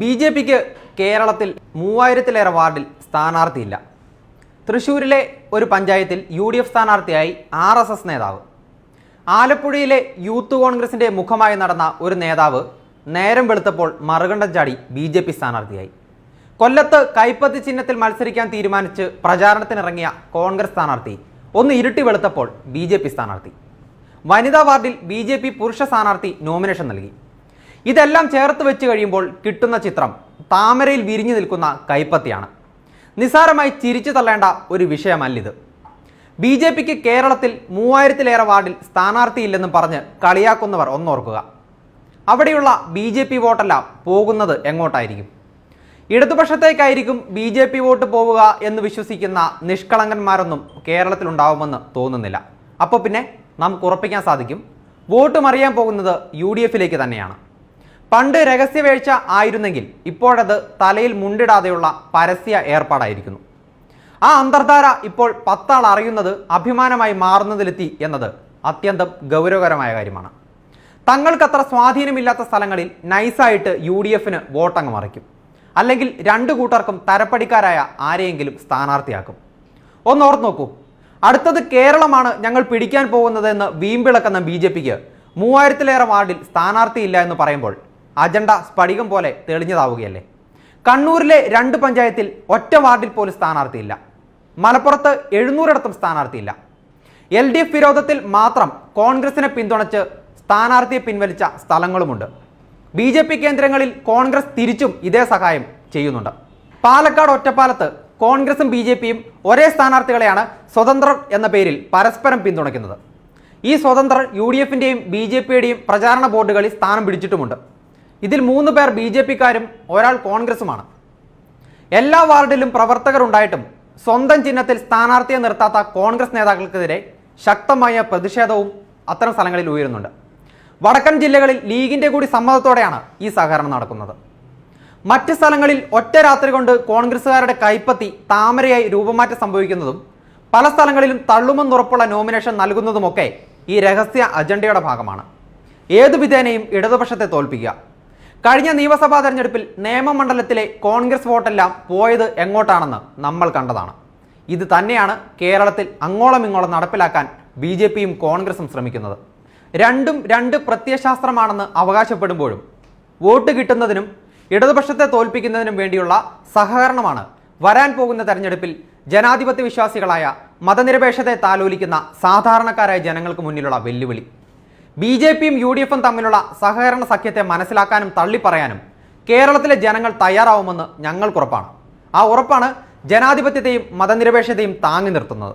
B J പിക്ക് കേരളത്തിൽ മൂവായിരത്തിലേറെ വാർഡിൽ സ്ഥാനാർത്ഥിയില്ല. തൃശ്ശൂരിലെ ഒരു പഞ്ചായത്തിൽ യു ഡി എഫ് സ്ഥാനാർത്ഥിയായി ആർ എസ് എസ് നേതാവ്. ആലപ്പുഴയിലെ യൂത്ത് കോൺഗ്രസിന്റെ മുഖമായി നടന്ന ഒരു നേതാവ് നേരം വെളുത്തപ്പോൾ മറുകണ്ഠം ചാടി ബി ജെ പി സ്ഥാനാർത്ഥിയായി. കൊല്ലത്ത് കൈപ്പത്തി ചിഹ്നത്തിൽ മത്സരിക്കാൻ തീരുമാനിച്ച് പ്രചാരണത്തിനിറങ്ങിയ കോൺഗ്രസ് സ്ഥാനാർത്ഥി ഒന്ന് ഇരുട്ടി വെളുത്തപ്പോൾ ബി ജെ പി സ്ഥാനാർത്ഥി. വനിതാ വാർഡിൽ ബി ജെ പി പുരുഷ സ്ഥാനാർത്ഥി നോമിനേഷൻ നൽകി. ഇതെല്ലാം ചേർത്ത് വെച്ച് കഴിയുമ്പോൾ കിട്ടുന്ന ചിത്രം താമരയിൽ വിരിഞ്ഞു നിൽക്കുന്ന കൈപ്പത്തിയാണ്. നിസ്സാരമായി ചിരിച്ചു തള്ളേണ്ട ഒരു വിഷയമല്ലിത്. ബി ജെ പിക്ക് കേരളത്തിൽ മൂവായിരത്തിലേറെ വാർഡിൽ സ്ഥാനാർത്ഥിയില്ലെന്നും പറഞ്ഞ് കളിയാക്കുന്നവർ ഒന്നോർക്കുക. അവിടെയുള്ള ബി ജെ പി വോട്ടെല്ലാം പോകുന്നത് എങ്ങോട്ടായിരിക്കും? ഇടതുപക്ഷത്തേക്കായിരിക്കും ബി ജെ പി വോട്ട് പോവുക എന്ന് വിശ്വസിക്കുന്ന നിഷ്കളങ്കന്മാരൊന്നും കേരളത്തിലുണ്ടാവുമെന്ന് തോന്നുന്നില്ല. അപ്പോൾ പിന്നെ നമുക്ക് ഉറപ്പിക്കാൻ സാധിക്കും. വോട്ട് മറിയാൻ പോകുന്നത് യു ഡി എഫിലേക്ക് തന്നെയാണ്. പണ്ട് രഹസ്യവേഴ്ച ആയിരുന്നെങ്കിൽ ഇപ്പോഴത് തലയിൽ മുണ്ടിടാതെയുള്ള പരസ്യ ഏർപ്പാടായിരിക്കുന്നു. ആ അന്തർധാര ഇപ്പോൾ പത്താൾ അറിയുന്നത് അഭിമാനമായി മാറുന്നതിലെത്തി എന്നത് അത്യന്തം ഗൗരവകരമായ കാര്യമാണ്. തങ്ങൾക്കത്ര സ്വാധീനമില്ലാത്ത സ്ഥലങ്ങളിൽ നൈസായിട്ട് യു ഡി എഫിന് വോട്ടങ്ങ് മറിക്കും. അല്ലെങ്കിൽ രണ്ടു കൂട്ടർക്കും തരപ്പടിക്കാരായ ആരെയെങ്കിലും സ്ഥാനാർത്ഥിയാക്കും. ഒന്ന് ഓർത്ത് നോക്കൂ. അടുത്തത് കേരളമാണ് ഞങ്ങൾ പിടിക്കാൻ പോകുന്നതെന്ന് വീമ്പിളക്കുന്ന ബി ജെ പിക്ക് മൂവായിരത്തിലേറെ വാർഡിൽ സ്ഥാനാർത്ഥിയില്ല എന്ന് പറയുമ്പോൾ അജണ്ട സ്ഫടികം പോലെ തെളിഞ്ഞതാവുകയല്ലേ? കണ്ണൂരിലെ രണ്ട് പഞ്ചായത്തിൽ ഒറ്റ വാർഡിൽ പോലും സ്ഥാനാർത്ഥിയില്ല. മലപ്പുറത്ത് എഴുന്നൂറിടത്തും സ്ഥാനാർത്ഥിയില്ല. എൽ ഡി എഫ് വിരോധത്തിൽ മാത്രം കോൺഗ്രസിനെ പിന്തുണച്ച് സ്ഥാനാർത്ഥിയെ പിൻവലിച്ച സ്ഥലങ്ങളുമുണ്ട്. ബി ജെ പി കേന്ദ്രങ്ങളിൽ കോൺഗ്രസ് തിരിച്ചും ഇതേ സഹായം ചെയ്യുന്നുണ്ട്. പാലക്കാട് ഒറ്റപ്പാലത്ത് കോൺഗ്രസും ബി ജെ പിയും ഒരേ സ്ഥാനാർത്ഥികളെയാണ് സ്വതന്ത്രർ എന്ന പേരിൽ പരസ്പരം പിന്തുണയ്ക്കുന്നത്. ഈ സ്വതന്ത്രർ യു ഡി എഫിന്റെയും ബി ജെ പിയുടെയും പ്രചാരണ ബോർഡുകളിൽ സ്ഥാനം പിടിച്ചിട്ടുമുണ്ട്. ഇതിൽ മൂന്ന് പേർ ബി ജെ പിക്കാരും ഒരാൾ കോൺഗ്രസുമാണ്. എല്ലാ വാർഡിലും പ്രവർത്തകർ ഉണ്ടായിട്ടും സ്വന്തം ചിഹ്നത്തിൽ സ്ഥാനാർത്ഥിയെ നിർത്താത്ത കോൺഗ്രസ് നേതാക്കൾക്കെതിരെ ശക്തമായ പ്രതിഷേധവും അത്തരം സ്ഥലങ്ങളിൽ ഉയരുന്നുണ്ട്. വടക്കൻ ജില്ലകളിൽ ലീഗിന്റെ കൂടി സമ്മതത്തോടെയാണ് ഈ സഹകരണം നടക്കുന്നത്. മറ്റ് സ്ഥലങ്ങളിൽ ഒറ്റ രാത്രി കൊണ്ട് കോൺഗ്രസുകാരുടെ കൈപ്പത്തി താമരയായി രൂപമാറ്റം സംഭവിക്കുന്നതും പല സ്ഥലങ്ങളിലും തള്ളുമെന്നുറപ്പുള്ള നോമിനേഷൻ നൽകുന്നതുമൊക്കെ ഈ രഹസ്യ അജണ്ടയുടെ ഭാഗമാണ്. ഏതു വിധേനയും ഇടതുപക്ഷത്തെ തോൽപ്പിക്കുക. കഴിഞ്ഞ നിയമസഭാ തെരഞ്ഞെടുപ്പിൽ നേമമണ്ഡലത്തിലെ കോൺഗ്രസ് വോട്ടെല്ലാം പോയത് എങ്ങോട്ടാണെന്ന് നമ്മൾ കണ്ടതാണ്. ഇത് തന്നെയാണ് കേരളത്തിൽ അങ്ങോളം ഇങ്ങോളം നടപ്പിലാക്കാൻ ബി ജെ പിയും കോൺഗ്രസും ശ്രമിക്കുന്നത്. രണ്ടും രണ്ട് പ്രത്യയശാസ്ത്രമാണെന്ന് അവകാശപ്പെടുമ്പോഴും വോട്ട് കിട്ടുന്നതിനും ഇടതുപക്ഷത്തെ തോൽപ്പിക്കുന്നതിനും വേണ്ടിയുള്ള സഹകരണമാണ് വരാൻ പോകുന്ന തെരഞ്ഞെടുപ്പിൽ ജനാധിപത്യ വിശ്വാസികളായ മതനിരപേക്ഷതയെ താലോലിക്കുന്ന സാധാരണക്കാരായ ജനങ്ങൾക്ക് മുന്നിലുള്ള വെല്ലുവിളി. ബി ജെ പിയും യു ഡി എഫും തമ്മിലുള്ള സഹകരണ സഖ്യത്തെ മനസ്സിലാക്കാനും തള്ളിപ്പറയാനും കേരളത്തിലെ ജനങ്ങൾ തയ്യാറാവുമെന്ന് ഞങ്ങൾക്കുറപ്പാണ്. ആ ഉറപ്പാണ് ജനാധിപത്യത്തെയും മതനിരപേക്ഷതയും താങ്ങി നിർത്തുന്നത്.